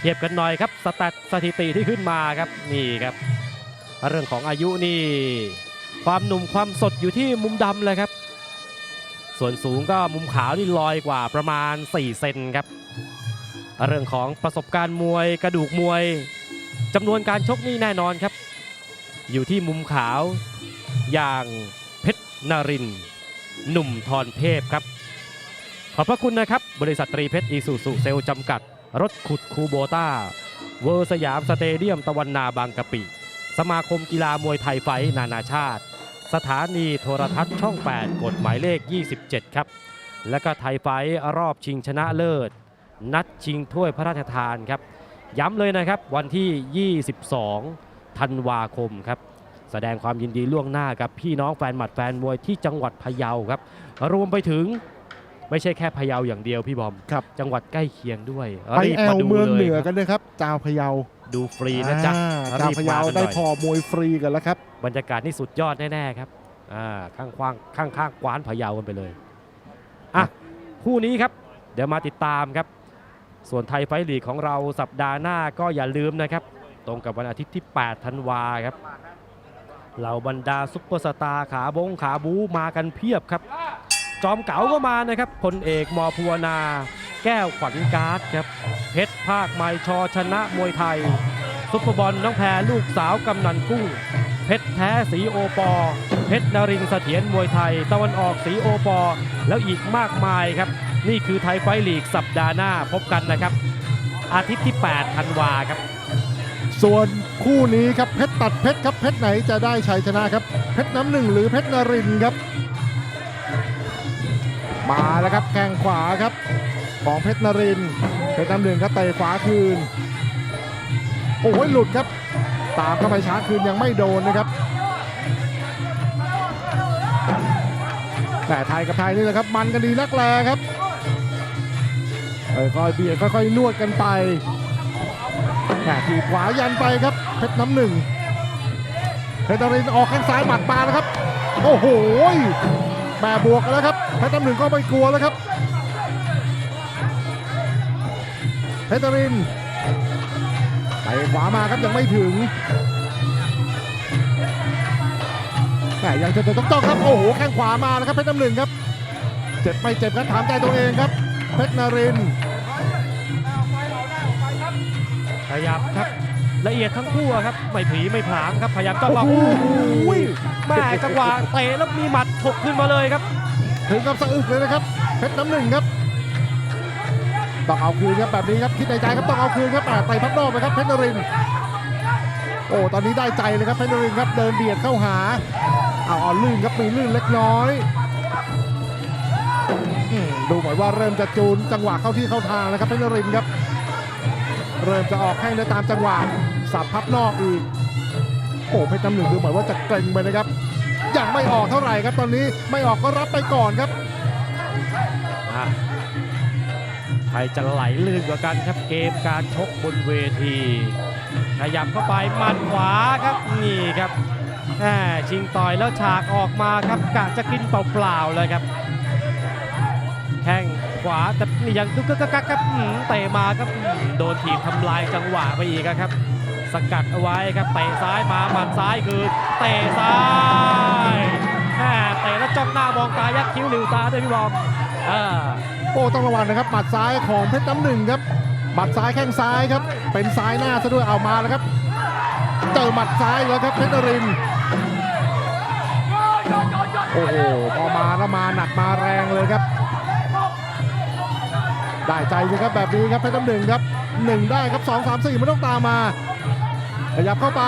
เทียบกันหน่อยครับสแตทสถิติที่ขึ้นมาครับนี่ครับ เรื่องของอายุนี่ ความหนุ่มความสดอยู่ที่มุมดำเลยครับ ส่วนสูงก็มุมขาวนี่ลอยกว่าประมาณ 4 เซนครับ เรื่องของประสบการณ์มวยกระดูกมวยจำนวนการชกนี่แน่นอนครับ อยู่ที่มุมขาวอย่างเพชรนรินหนุ่มทรเทพครับ ขอบพระคุณนะครับ บริษัทตรีเพชรอีซูซูเซลจำกัด รถขุดคูโบต้า เวอร์สยามสเตเดียมตะวันนาบางกะปิ สมาคมกีฬามวยไทยไฟนานาชาติ สถานีโทรทัศน์ช่อง 8 กฎหมายเลข 27 ครับ และก็ไทยไฟรอบชิงชนะเลิศ นัดชิงถ้วยพระราชทานครับ ย้ำเลยนะครับวันที่ 22 ธันวาคมครับแสดงความยินดีล่วงหน้ากับพี่น้องแฟนหมัดแฟนมวยที่จังหวัดพะเยาครับ รวมไปถึง ไม่ใช่แค่พะเยาอย่างเดียวพี่บอม ครับ จังหวัดใกล้เคียงด้วยไปรีบแอมาลดูเมืองลยเหนือครับกันเลยครับจาวพะเยาดูฟรีนะจ๊ะอ่าจาวพะเยารีบมกันได้หน่อย พอมวยฟรีกันแล้วครับ บรรยากาศนี่สุดยอดแน่ ๆ ครับ อ่า ข้างๆข้างข้างๆกว้านพะเยากันไปเลย อะ คู่นี้ครับ เดี๋ยวมาติดตามครับ ส่วนไทยไฟท์ลีกของเราสัปดาห์หน้าก็อย่าลืมนะครับ ตรงกับวันอาทิตย์ที่ 8 ธันวาครับ เหล่าบรรดาซุปเปอร์สตาร์ขาบงขาบูมากันเพียบครับ จอมเก๋าก็มานะครับพลเอกมอภูวนา แก้วขวัญการ์ดครับเพชรภาคไมชอชนะมวยไทย ซุปเปอร์บอลน้องแพรลูกสาวกำนันกุ้ง เพชรแท้สีโอปอ เพชรนรินเสถียรมวยไทย ตะวันออกสีโอปอ แล้วอีกมากมายครับ นี่คือไทยไฟลีกสัปดาห์หน้าพบกันนะครับ อาทิตย์ที่ 8 ธันวาครับ ส่วนคู่นี้ครับเพชรตัดเพชรครับเพชรไหนจะได้ชัยชนะครับ เพชรน้ำหนึ่งหรือเพชรนรินครับ มาแล้วครับแข้งขวาครับ ของเพชรนรินทร์เพชรน้ำหนึ่งครับเตะขวาคืน โอ้ยหลุดครับ ตามเข้าไปช้าคืนยังไม่โดนนะครับ แต่ไทยกับไทยนี่แหละครับ มันกันดีนักแลครับค่อยๆเบียดค่อยๆนวดกันไปแหม่ทีบขวายันไปครับ เพชรน้ำหนึ่งเพชรนรินทร์ออกข้างซ้ายหมัดมาแล้วครับ โอ้โหแม่บวกกันแล้วครับ เพชรน้ำหนึ่งก็ไม่กลัวแล้วครับ เพชรนรินทร์ไปขวามาครับยังไม่ถึงแต่ยังจะต้องต้องครับโอ้โหแข้งขวามาแล้วครับเพชรน้ำหนึ่งครับ เจ็บไม่เจ็บครับถามใจตัวเองครับ เพชรนรินทร์ขยับครับละเอียดทั้งคู่อะครับไม่ผีไม่ผลามครับพยายามจะล็อกโอ้โอ้โหโหแม่จังหวะเตะแล้วมีหมัดถกขึ้นมาเลยครับ ถึงกับสะอึกเลยนะครับเพชรน้ำหนึ่งครับต้องเอาคืนครับแบบนี้ครับคิดในใจครับต้องเอาคืนครับแต่ไต่พัดนอกไปครับเพชรนรินโอ้ตอนนี้ได้ใจเลยครับเพชรนรินครับเดินเบียดเข้าหาเอาเอาลื่นครับมีลื่นเล็กน้อยดูเหมือนว่าเริ่มจะจูนจังหวะเข้าที่เข้าทางนะครับเพชรนรินครับ เริ่มจะออกแข้งได้ตามจังหวะสับพับนอกอีกโอ้เพชรน้ำหนึ่งดูเหมือนว่าจะเกร็งไปนะครับ ยังไม่ออกเท่าไหร่ครับตอนนี้ไม่ออกก็รับไปก่อนครับใครจะไหลลื่นกว่ากันครับเกมการชกบนเวทีขยับเข้าไปมัดขวาครับนี่ครับแหมชิงต่อยแล้วฉากออกมาครับกะจะกินเปล่าๆเลยครับแข้งขวาแต่ยังดุกกกกักครับเตะมาครับโดนถีบทำลายจังหวะไปอีกครับ สกัดเอาไว้ครับเตะซ้ายมาหมัดซ้ายคือเตะซ้ายแหมเตะแล้วจ้องหน้ามองตายักคิ้วหลิวตาด้วยพี่บอมอ่าโอ้ต้องระวังนะครับหมัดซ้ายของเพชรน้ำหนึ่งครับหมัดซ้ายแข้งซ้ายครับ เป็นซ้ายหน้าซะด้วยเอามาแล้วครับเจอหมัดซ้ายแล้วครับเพชรนรินโอ้โหพอมาแล้วมาหนักมาแรงเลยครับ ได้ใจสิครับแบบนี้ครับเพชรน้ำหนึ่งครับหนึ่งได้ครับสองสามสี่ไม่ต้องตามมา ขยับเข้าไป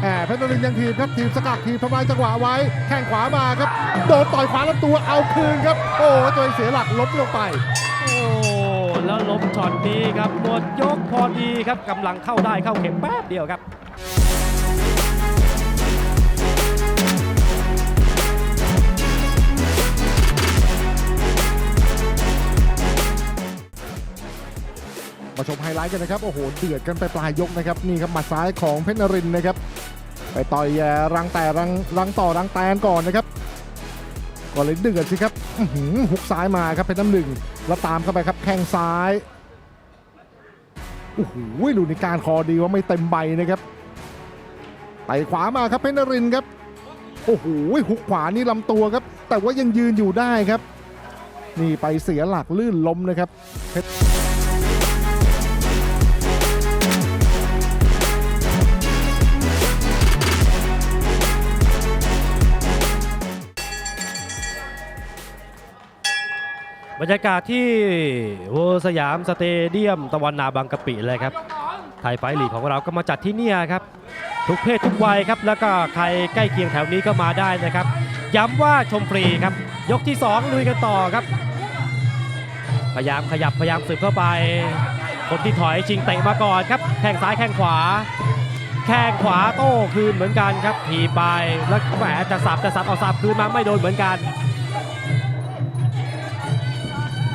แหมเพชรนรินทร์ยังทีบครับทีบสกัดทีบทำลายจังหวะไว้แข้งขวามาครับโดนต่อยขวาลำตัวเอาคืนครับ โอ้ตัวเองเสียหลักล้มลงไป โอ้แล้วล้มช็อตนี้ครับหมดยกพอดีครับกำลังเข้าได้เข้าเข็มแป๊บเดียวครับาชมไฮไลท์กันนะครับ โอ้โห เดือดกันไปปลายยกนะครับ นี่ครับหมัดซ้ายของเพชรนรินนะครับ ไปต่อยแย่รังแต่รังรังต่อรังแตนก่อนนะครับก็เลยเดือดสิครับหือหุกซ้ายมาครับเพชรน้ำหนึ่ง แล้วตามเข้าไปครับแข้งซ้าย โอ้โหลูในการคอดีว่าไม่เต็มใบนะครับ ไปขวามาครับเพชรนรินครับ โอ้โห หุกขวานี่ลำตัวครับ แต่ว่ายังยืนอยู่ได้ครับนี่ไปเสียหลักลื่นล้มนะครับเพชร บรรยากาศที่เวอร์สยามสเตเดียมตะวันนาบางกะปิเลยครับ ไทยไฟลีกของเราก็มาจัดที่นี่ครับ ทุกเพศทุกวัยครับ แล้วก็ใครใกล้เคียงแถวนี้ก็มาได้นะครับ ย้ำว่าชมฟรีครับ ยกที่ 2 ลุยกันต่อครับ พยายามขยับพยายามสืบเข้าไป คนที่ถอยชิงเตะมาก่อนครับ แข้งซ้ายแข้งขวา แข้งขวาโต้คืนเหมือนกันครับถีไปแล้วแหมจะสับจะสับเอาสับคืนมาไม่โดนเหมือนกัน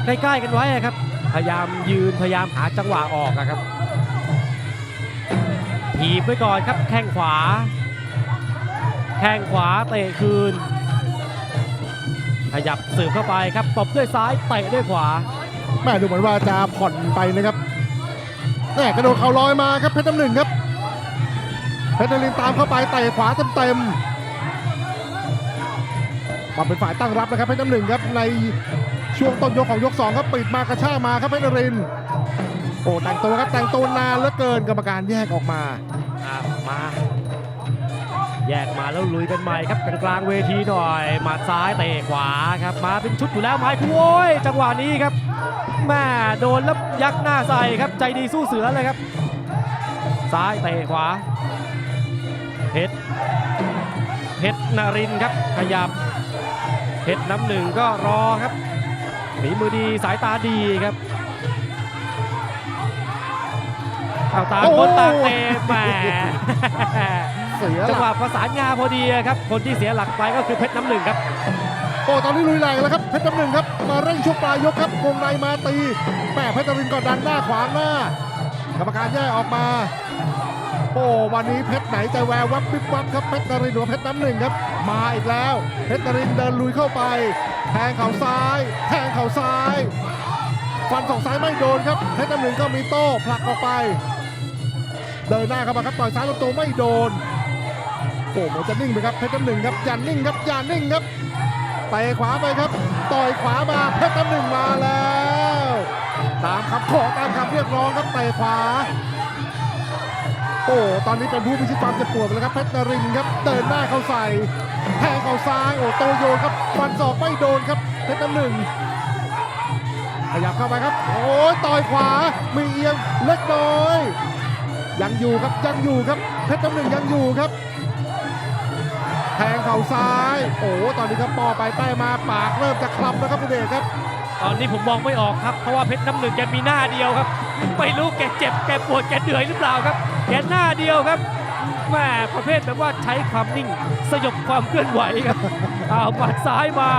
ใกล้ๆกันไว้อะครับ พยายามยืนพยายามหาจังหวะออกอะครับถีบไว้ก่อนครับแข้งขวา แข้งขวาเตะคืน ขยับสืบเข้าไปครับตบด้วยซ้ายเตะด้วยขวาแม่ดูเหมือนว่าจะผ่อนไปนะครับแม่กระโดดเข่าลอยมาครับเพชรน้ำหนึ่งครับเพชรนรินทร์ตามเข้าไปเตะขวาเต็มๆมาเป็นฝ่ายตั้งรับนะครับเพชรน้ำหนึ่งครับใน ช่วงต้นยกของยกสองครับปิดมากระชากมาครับเพชรนรินโอ้แต่งตัวครับแต่งตัวนานเหลือเกินกรรมการแยกออกมาอะมา แยกมาแล้วลุยกันใหม่ครับกลางเวทีหน่อยหมัดซ้ายเตะขวาครับมาเป็นชุดอยู่แล้วไม้คู่โอ้ยจังหวะนี้ครับแม่โดนแล้วยักหน้าใส่ครับใจดีสู้เสือเลยครับ ซ้ายเตะขวาเพชรเพชรนรินครับขยับเพชรน้ำหนึ่งก็รอครับ ฝีมือดีสายตาดีครับเอาต่างคนต่างเตะแหมเสียจังหหลัวะกประสานงานพอดีครับ คนที่เสียหลักไปก็คือเพชรน้ำหนึ่งครับโอ้ตอนนี้ลุยแรงแล้วครับเพชรน้ำหนึ่งครับมาเร่งช่วงปลายยกครับวงในมาตีแม่เพชรนรินทร์ก็ดันหน้าขวางหน้ากรรมการแยกออกมา โอ้วันนี้เพชรไหนจะแวววับปิ๊บวับครับเพชรนรินทร์หรือว่าเพชรน้ำหนึ่งครับ มาอีกแล้ว เพชรนรินทร์เดินลุยเข้าไป แทงเข่าซ้าย แทงเข่าซ้ายฟันสองซ้ายไม่โดนครับเพชรน้ำหนึ่งก็มีโต้ผลักออกไป เดินหน้าเข้ามาครับต่อยซ้ายลำตัวไม่โดนโอ้เหจะนิ่งไปครับเพชรน้ำหนึ่งครับอย่านิ่งครับอย่านิ่งครับเตะขวาไปครับ ต่อยขวามาเพชรน้ำหนึ่งมาแล้ว ตามคำขอตามคำเรียกร้องครับเตะขวา โอ้ ตอนนี้เป็นผู้พิชิตความเจ็บปวดแล้วครับเพชรนรินทร์ครับ เดินหน้าเข้าใส่ แทงเข้าซ้าย โอ้โตโยครับฟันศอกไม่โดนครับเพชรน้ำหนึ่งขยับเข้าไปครับ โอ้ยต่อยขวา มีเอียงเล็กน้อย ยังอยู่ครับ ยังอยู่ครับ เพชรน้ำหนึ่งยังอยู่ครับ แทงเข่าซ้าย โอ้ ตอนนี้ครับปอไปแป้มา ปากเริ่มจะคลำแล้วครับคุณเดชครับ ตอนนี้ผมมองไม่ออกครับ เพราะว่าเพชรน้ำหนึ่งแกมีหน้าเดียวครับ ไม่รู้แกเจ็บแกปวดแกเหนื่อยหรือเปล่าครับ แกหน้าเดียวครับแม่ประเภทแบบว่าใช้ความนิ่งสยบความเคลื่อนไหวครับอ้าวหมัดซ้ายมา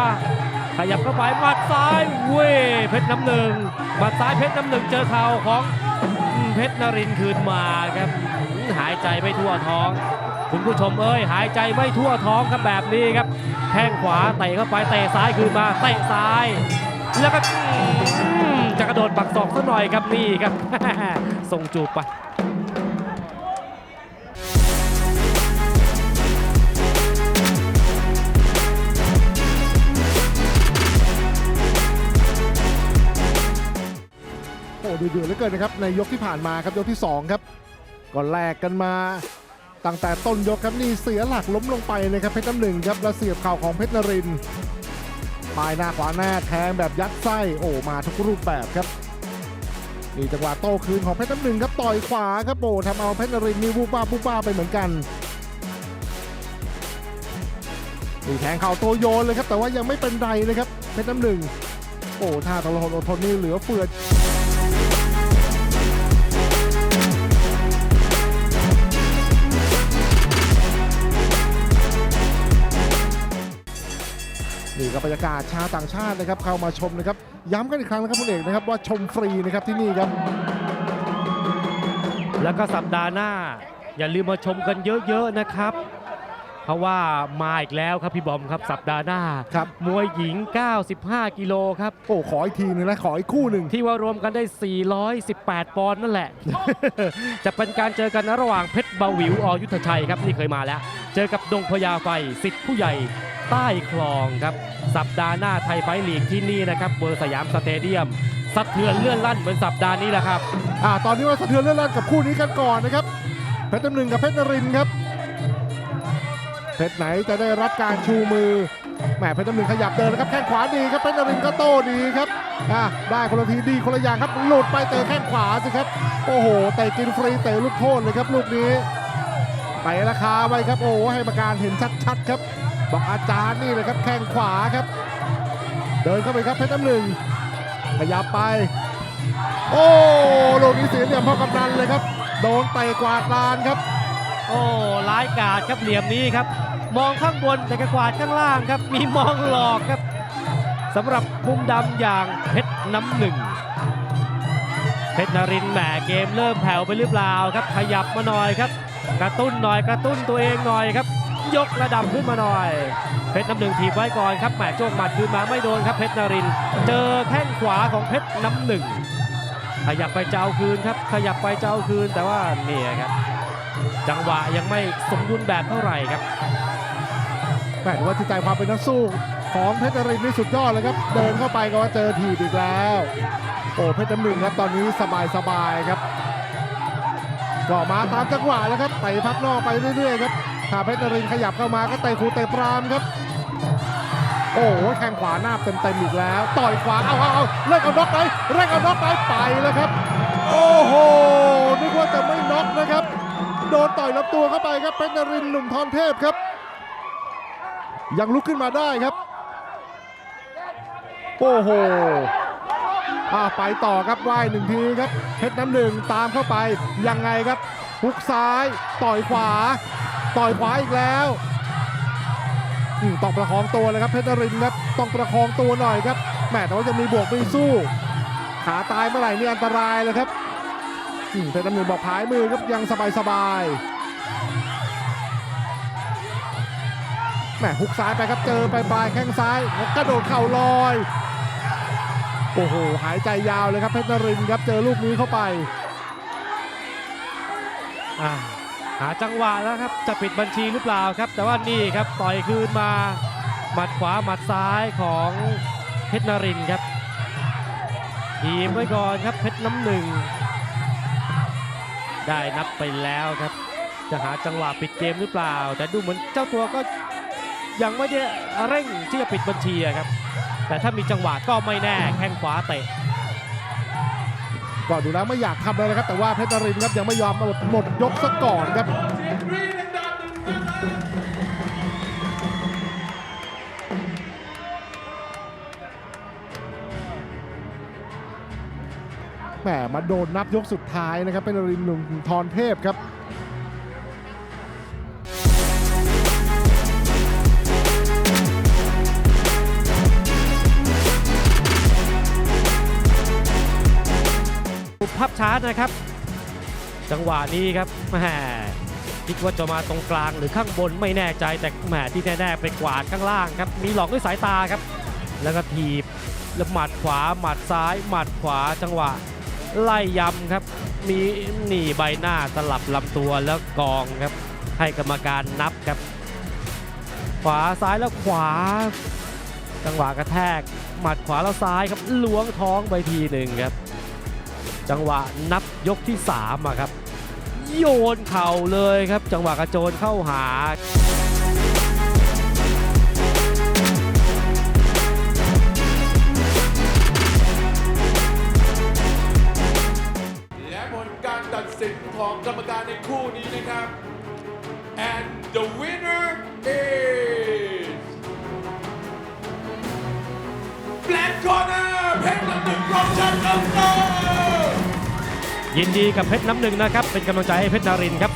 ขยับเข้าไปหมัดซ้ายเว้ยเพชรน้ำหนึ่งหมัดซ้ายเพชรน้ำหนึ่งเจอเข่าของเพชรนรินทร์คืนมาครับหายใจไม่ทั่วท้อง คุณผู้ชมเอ้ยหายใจไม่ทั่วท้องครับแบบนี้ครับแข้งขวาเตะเข้าไปเตะซ้ายคืนมาเตะซ้าย แล้วก็จะกระโดดปักศอกซะหน่อยครับนี่ครับส่งจูบไปโอ้ดูเดือดเหลือเกินนะครับในยกที่ผ่านมาครับยกที่ 2 ครับก็แลกกันมาตั้งแต่ต้นยกครับนี่เสียหลักล้มลงไปนะครับเพชรน้ำหนึ่งครับแล้วเสียบเข่าของเพชรนริน ปลายหน้าขวาหน้าแทงแบบยัดไส้โอ้มาทุกรูปแบบครับนี่จังหวะโต้คืนของเพชรน้ำหนึ่งครับต่อยขวาครับโอ้ทำเอาเพชรนรินนี่บูบ้าบูบ้าไปเหมือนกันนี่แทงเข่าโตโยนเลยครับแต่ว่ายังไม่เป็นไรนะครับเพชรน้ำหนึ่งโอ้ท่าทรหดอดทนนี่เหลือเฟือ ก็บรรยากาศชาวต่างชาตินะครับเข้ามาชมนะครับ ย้ำกันอีกครั้งนะครับคุณเอกนะครับว่าชมฟรีนะครับที่นี่ครับ แล้วก็สัปดาห์หน้า อย่าลืมมาชมกันเยอะๆนะครับ เพราะว่ามาอีกแล้วครับพี่บอมครับสัปดาห์หน้า ครับ มวยหญิง 95 กิโลครับ โอ้ขออีกทีหนึงนะขออีกคู่หนึ่ง ที่ว่ารวมกันได้ 418 ปอนด์นั่นแหละ จะเป็นการเจอกันระหว่างเพชรบาหวิวอยุทธชัยครับนี่เคยมาแล้ว เจอกับดงพญาไฟสิทธิ์ผู้ใหญ่ใต้คลองครับ สัปดาห์หน้าไทยไฟลีกที่นี่นะครับเบอร์สยามสเตเดียมสะเทือนเลื่อนลั่นเหมือนสัปดาห์นี้แหละครับอ่าตอนนี้มาสะเทือนเลื่อนลั่นกับคู่นี้กันก่อนนะครับเพชรน้ำหนึ่งกับเพชรนรินทร์ครับเพชรไหนจะได้รับการชูมือแหมเพชรน้ำหนึ่งขยับเดินนะครับแข้งขวาดีครับเพชรนรินทร์ก็โต้ดีครับอ่าได้คนละทีดีคนละอย่างครับหลุดไปเจอแข้งขวาสิครับโอ้โหเตะกินฟรีเตะลูกโทษเลยครับลูกนี้ไปราคาไว้ครับโอ้โหให้ประการเห็นชัดๆครับ บอกอาจารย์นี่เลยครับแข้งขวาครับ เดินเข้าไปครับเพชรน้ำหนึ่งขยับไป โอ้ลูกนี้เสียเหลี่ยมพ่อกำนันเลยครับ โดนเตะกวาดลานครับ โอ้ร้ายกาจครับเหลี่ยมนี้ครับ มองข้างบนแต่กระกวาดข้างล่างครับ มีมองหลอกครับสำหรับมุมดำอย่างเพชรน้ำหนึ่งเพชรนรินแหมเกมเริ่มแผ่วไปหรือเปล่าครับ ขยับมาหน่อยครับ กระตุ้นหน่อยกระตุ้นตัวเองหน่อยครับ ยกระดับขึ้นมาหน่อย เพชรน้ำหนึ่งถีบไว้ก่อนครับแหมโจกหมัดคืนมาไม่โดนครับเพชรนริน เจอแข้งขวาของเพชรน้ำหนึ่งขยับไปเจ้าคืนครับ ขยับไปเจ้าคืนแต่ว่าเนี่ยครับ จังหวะยังไม่สมบูรณ์แบบเท่าไหร่ครับแหมถือว่าจิตใจความเป็นนักสู้ของเพชรนรินนี่สุดยอดเลยครับ เดินเข้าไปก็ว่าเจอถีบอีกแล้ว โอ้เพชรน้ำหนึ่งครับตอนนี้สบายสบายๆครับก็มาตามจังหวะแล้วครับเตะพับนอกไปเรื่อยๆครับ ถ้าเพชรนรินขยับเข้ามาก็เตะขูเตะปรามครับ โอ้โหแข้งขวาหน้าเต็มๆอีกแล้ว ต่อยขวาเอาเอาเอาเล่นเอาน็อกไปเล่นเอาน็อกไปไปแล้วครับ โอ้โหนึกว่าจะไม่น็อกนะครับ โดนต่อยลำตัวเข้าไปครับเพชรนรินหนุ่มทอนเทพครับ ยังลุกขึ้นมาได้ครับ โอ้โหอ่าไปต่อครับไหว้หนึ่งทีครับเพชรน้ำหนึ่งตามเข้าไปยังไงครับฮุกซ้าย ต่อยขวา ต่อยขวาอีกแล้วต้องประคองตัวเลยครับเพชรนริณ์ครับต้องประคองตัวหน่อยครับแหมแต่ว่าจะมีบวกมีสู้ ขาตายเมื่อไหร่นี่อันตรายเลยครับเพชรน้ำหนึ่งบอกผายมือครับยังสบายๆแหมฮุกซ้ายไปครับเจอไปปลายแข้งซ้ายกระโดดเข่าลอยโอ้โหหายใจยาวเลยครับเพชรนริณ์ครับเจอลูกนี้เข้าไปอ่า หาจังหวะแล้วครับจะปิดบัญชีหรือเปล่าครับ แต่ว่านี่ครับต่อยคืนมาหมัดขวาหมัดซ้ายของเพชรนรินครับทีมไว้ก่อนครับเพชรน้ำหนึ่ง ได้นับไปแล้วครับ จะหาจังหวะปิดเกมหรือเปล่า แต่ดูเหมือนเจ้าตัวก็ยังไม่ได้เร่งที่จะปิดบัญชีครับ แต่ถ้ามีจังหวะก็ไม่แน่แข้งขวาเตะ ก็ดูแล้วไม่อยากทำเลยนะครับ แต่ว่าเพชรนรินครับยังไม่ยอมหมดหมดยกซะก่อนครับแหมมาโดนนับยกสุดท้ายนะครับเป็นรินหนุ่มทรเทพครับ ภาพช้านะครับ จังหวะนี้ครับแหมคิดว่าจะมาตรงกลางหรือข้างบนไม่แน่ใจแต่แหมที่แน่ๆไปกวาดข้างล่างครับมีหลอกด้วยสายตาครับ แล้วก็ถีบแล้วหมัดขวาหมัดซ้าย หมัดขวาจังหวะ ไล่ยำครับ มีหนีใบหน้าสลับลำตัวแล้วกองครับ ให้กรรมการนับครับ ขวาซ้ายแล้วขวา จังหวะกระแทก หมัดขวาแล้วซ้ายครับล้วงท้องไปทีหนึ่งครับ จังหวะนับยกที่3อะครับ โยนเข่าเลยครับ จังหวะกระโจนเข้าหาและผลการตัดสินของกรรมการในคู่นี้นะครับ and the winner is Black Corner เพชรน้ำหนึ่งรองชมป์อัลโต ยินดีกับเพชรน้ำหนึ่งนะครับ เป็นกำลังใจให้เพชรนารินครับ